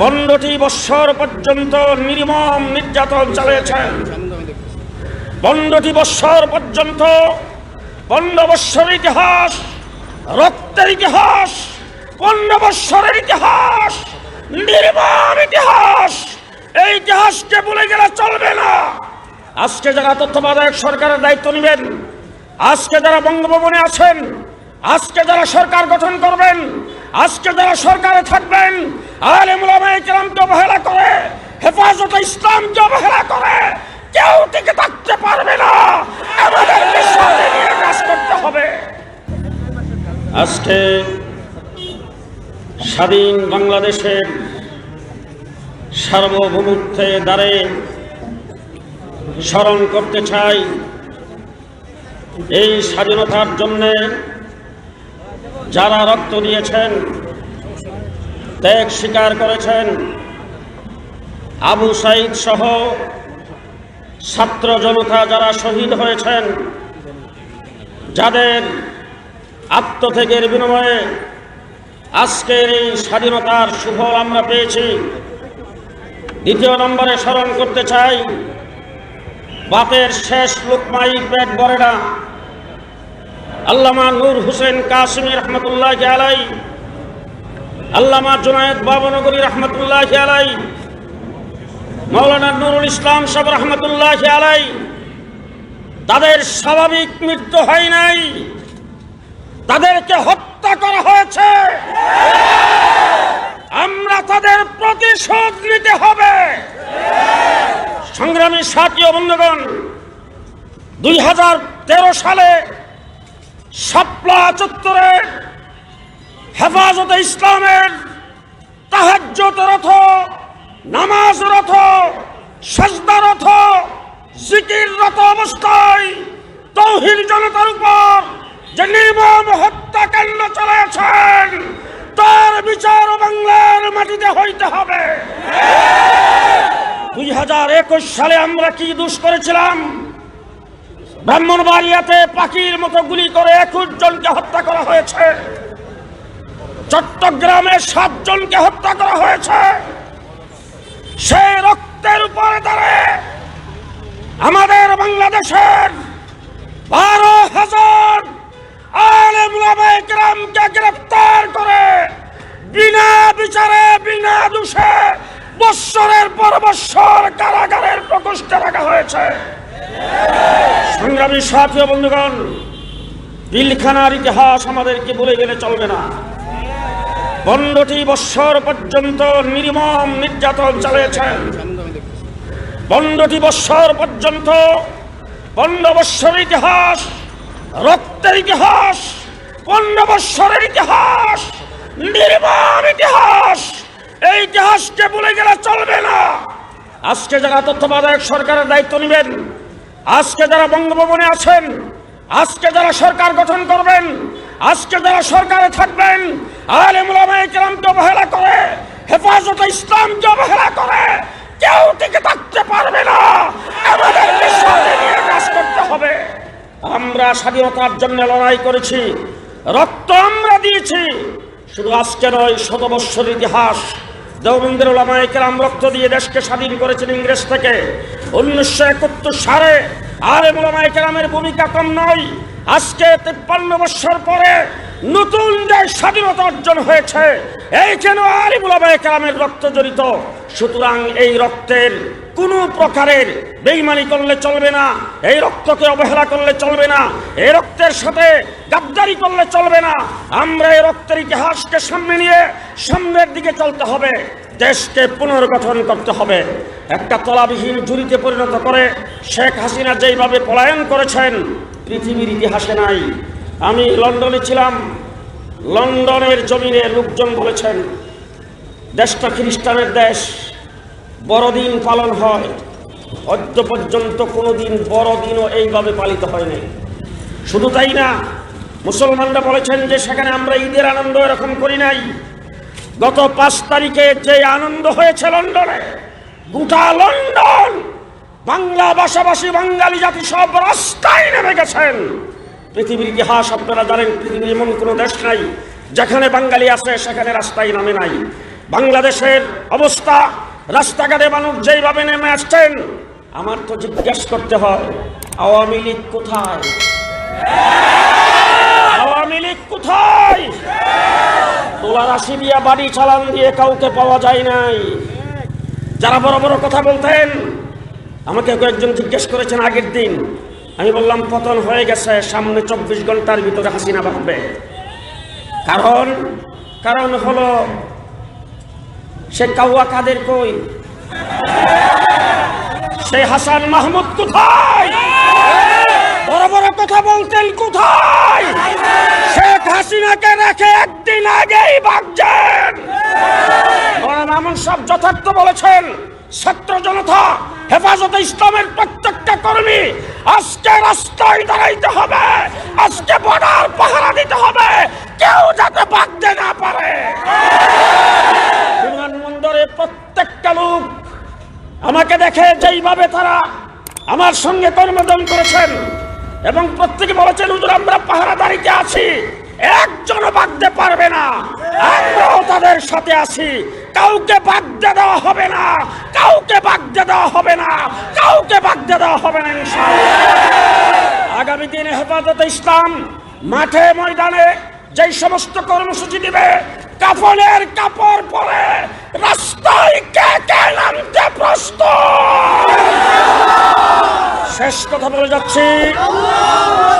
পনেরোটি বৎসর পর্যন্ত নির্মম নির্যাতন চালিয়েছেন পনেরোটি বৎসর পর্যন্ত পনেরো বৎসরের ইতিহাস, রক্তের ইতিহাস, পনেরো বৎসরের ইতিহাস, নির্মম ইতিহাস। এই ইতিহাসকে ভুলে গেলে চলবে না। আজকে যারা তত্ত্বাবধায়ক সরকারের দায়িত্ব নেবেন, আজকে যারা বঙ্গভবনে আছেন, আজকে যারা সরকার গঠন করবেন, আজকে যারা সরকারে থাকবেন অবহেলা করে করে, কেউ থাকতে পারবে না। আজকে স্বাধীন বাংলাদেশের সার্বভৌমত্বে দ্বারে স্মরণ করতে চাই। এই স্বাধীনতার জন্যে যারা রক্ত দিয়েছেন ত্যাগ স্বীকার করেছেন আবু সাইদ সহ ছাত্র জনতা যারা শহীদ হয়েছেন, যাদের আত্মত্যাগের বিনিময়ে আজকের এই স্বাধীনতার সুফল আমরা পেয়েছি। দ্বিতীয় নম্বরে স্মরণ করতে চাই, বাপের শেষ লোকমাই পেট না। আল্লামা নূর হোসেন কাসমি রহমতুল্লাহ আলাই আল্লামা জুনায়দ বাবনগরী রহমতুল্লাহ আলাই মৌলানা নুরুল ইসলাম সাহেব রহমতুল্লাহ আলাই তাদের স্বাভাবিক মৃত্যু হয় নাই। তাদেরকে হত্যা করা হয়েছে। আমরা তাদের প্রতিশোধ নিতে হবে। সংগ্রামী সাথী বন্ধুগণ, দুই হাজার তেরো সালে শাপলা চত্বরে হেফাজতে ইসলামের তাহাজ্জত রথ, নামাজ রথ, সাজদা রথ, জিকির রথ অবস্থায় তৌহিদ জনতার উপর যে নির্মম হত্যাকাণ্ড চালাচ্ছেন তার বিচার বাংলার মাটিতে হইতে হবে। দুই হাজার একুশ সালে আমরা কি দুষ করেছিলাম? ব্রাহ্মণবাড়িয়াতে পাখির মতো গুলি করে একুশ জনকে হত্যা করা হয়েছে। চট্টগ্রামে সাতজনকে হত্যা করা হয়েছে। সেই রক্তের উপরে দাঁড়ে আমাদের বাংলাদেশের বারো হাজার গ্রেফতার করে বিনা বিচারে, বিনা দোষে বৎসরের পর বৎসর কারাগারের রাখা হয়েছে। সংগ্রামী ইতিহাস আমাদেরকে বলে গেলে চলবে না। পনেরোটি বৎসর পর্যন্ত নির্মম নির্যাতন চালিয়েছেন পনেরোটি বৎসর পর্যন্ত পনেরো বৎসরের ইতিহাস, রক্তের ইতিহাস, পনেরো বৎসরের ইতিহাস, নির্মম ইতিহাস। এই ইতিহাসকে ভুলে গেলে চলবে না। আজকে যারা তত্ত্বাবধায়ক সরকারের দায়িত্ব নেবেন, আজকে যারা বঙ্গভবনে আছেন, আজকে যারা সরকার গঠন করবেন, আজকে যারা সরকারে থাকবেন আলেমুলামাই কেরামকে অবহেলা করে, হেফাজত ইসলামকে অবহেলা করে, কেউ টিকে থাকতে পারবে না। আমাদেরকে সাথে নিয়ে কাজ করতে হবে। আমরা স্বাধীনতার জন্য লড়াই করেছি, রক্ত আমরা দিয়েছি। শুধু আজকে নয়, শত বৎসর ইতিহাস। দেওবন্দের ওলামায় কেরাম রক্ত দিয়ে দেশকে স্বাধীন করেছেন ইংরেজ থেকে। উনিশশো একাত্তর সালে আরে মোলামায় কেরামের ভূমিকা কম নয়, আজকে তিপ্পান্ন বৎসর পরে নতুন যে স্বাধীনতা অর্জন হয়েছে। এই যেন আরে মোলামায় কেরামের রক্ত জড়িত। সুতরাং এই রক্তের কোনো প্রকারের বেইমানি করলে চলবে না, এই রক্তকে অবহেলা করলে চলবে না, এই রক্তের সাথে গাদ্দারি করলে চলবে না। আমরা এই রক্তের ইতিহাসকে সামনে নিয়ে সামনের দিকে চলতে হবে, দেশকে পুনর্গঠন করতে হবে। একটা তলাবিহীন জুরিতে পরিণত করে শেখ হাসিনা যেইভাবে পলায়ন করেছেন, পৃথিবীর ইতিহাসে নাই। আমি লন্ডনে ছিলাম। লন্ডনের জমিনে লোকজন বলেছেন, দেশটা খ্রিস্টানের দেশ, বড়দিন পালন হয়। অদ্য পর্যন্ত কোনোদিন বড়দিনও এইভাবে পালিত হয়নি। শুধু তাই না, মুসলমানরা বলেছেন যে সেখানে আমরা ঈদের আনন্দ এরকম করি নাই। গত পাঁচ তারিখে যে আনন্দ হয়েছে লন্ডনে, গোটা লন্ডন, বাংলা ভাষাভাষী বাঙালি জাতি সব রাস্তায় নেমে গেছেন। পৃথিবীর ইতিহাস আপনারা জানেন, পৃথিবীর এমন কোনো দেশ নাই, যেখানে বাঙালি আছে, সেখানে রাস্তায় নামে নাই। বাংলাদেশের অবস্থা, রাস্তাঘাটে মানুষ যেইভাবে নেমে আসছেন, আমার তো জিজ্ঞেস করতে হয়, আওয়ামী লীগ কোথায়? আওয়ামী লীগ কোথায়? তোলার আশি দিয়া বাড়ি চালান দিয়ে কাউকে পাওয়া যায় নাই। যারা বড় বড় কথা বলতেন, আমাকে কয়েকজন জিজ্ঞেস করেছেন আগের দিন আমি বললাম, পতন হয়ে গেছে, সামনে চব্বিশ ঘণ্টার ভিতরে হাসিনা বাঁধবে। কারণ কারণ হলো সে কাউয়া কাদের কই? সে হাসান মাহমুদ কোথায়? বড় বড় কথা বলতেন কোথায়? শেখ হাসিনাকে রেখে একদিন আগেই মামুন সব যথার্থ বলেছেন, ছাত্র জনতা হেফাজতে ইসলামের প্রত্যেকটা কর্মী আজকে রাস্তায় দাঁড়াইতে হবে। আজকে বর্ডার পাহারা দিতে হবে। কেউ যাতে বাগতে না পারে। বিমানবন্দরে প্রত্যেকটা লোক আমাকে দেখে যেইভাবে তারা আমার সঙ্গে কর্মদম করেছেন এবং প্রত্যেকে বলেছেন, হুজুর, আমরা পাহারাদারিতে আছি। একজনও বাগতে পারবে না। আমরাও তাদের সাথে আছি। কাউকে বাগতে দেওয়া হবে না। কাউকে বাগতে দেওয়া হবে না। কাউকে বাগতে দেওয়া হবে না আগামী দিনে হেফাজতে ইসলাম, মাঠে ময়দানে যেই সমস্ত কর্মসূচি দিবে, কাফনের কাপড় পরে রাস্তায় কে কে নামতে প্রস্তুত? শেষ কথা বলে যাচ্ছি।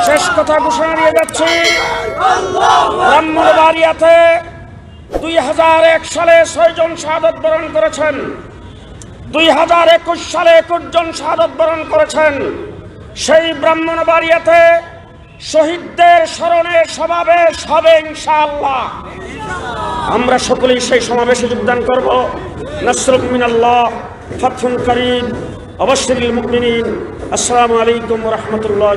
শেষ কথা ঘোষণা দিয়ে যাচ্ছি। ব্রাহ্মণবাড়িয়াতে দুই হাজার এক সালে ছয়জন শাহাদত বরণ করেছেন। দুই হাজার একুশ সালে একুশ জন শাহাদত বরণ করেছেন। সেই ব্রাহ্মণবাড়িয়াতে শহীদদের স্মরণে সমাবেশ হবে ইনশাআল্লাহ। আমরা সকলেই সেই সমাবেশে যোগদান করব। নসরুল মিনাল্লাহ ফাতহুন করিম, অবশ্যই মুকমিনিন আসসালামু আলাইকুম রহমতুল্লাহ